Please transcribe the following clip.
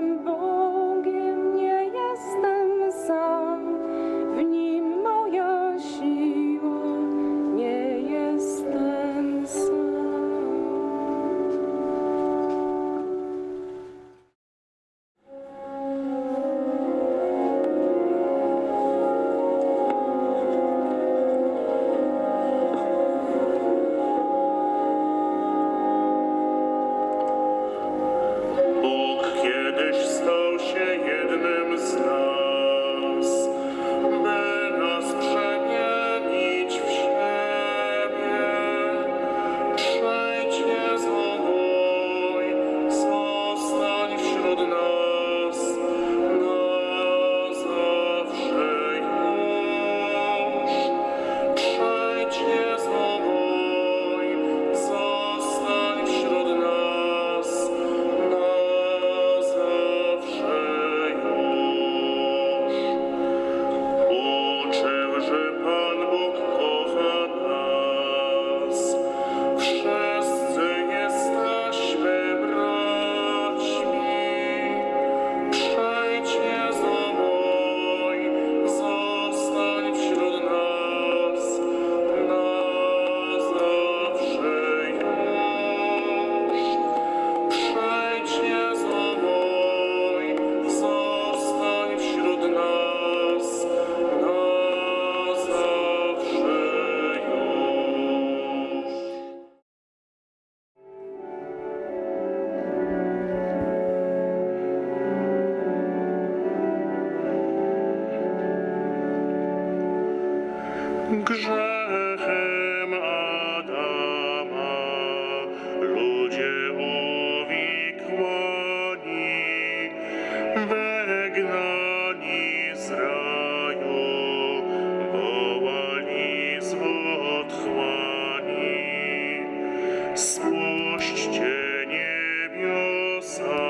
remember. grzechem Adama ludzie uwikłani, wygnani z raju, wołali z otchłani. Spuśćcie niebiosa.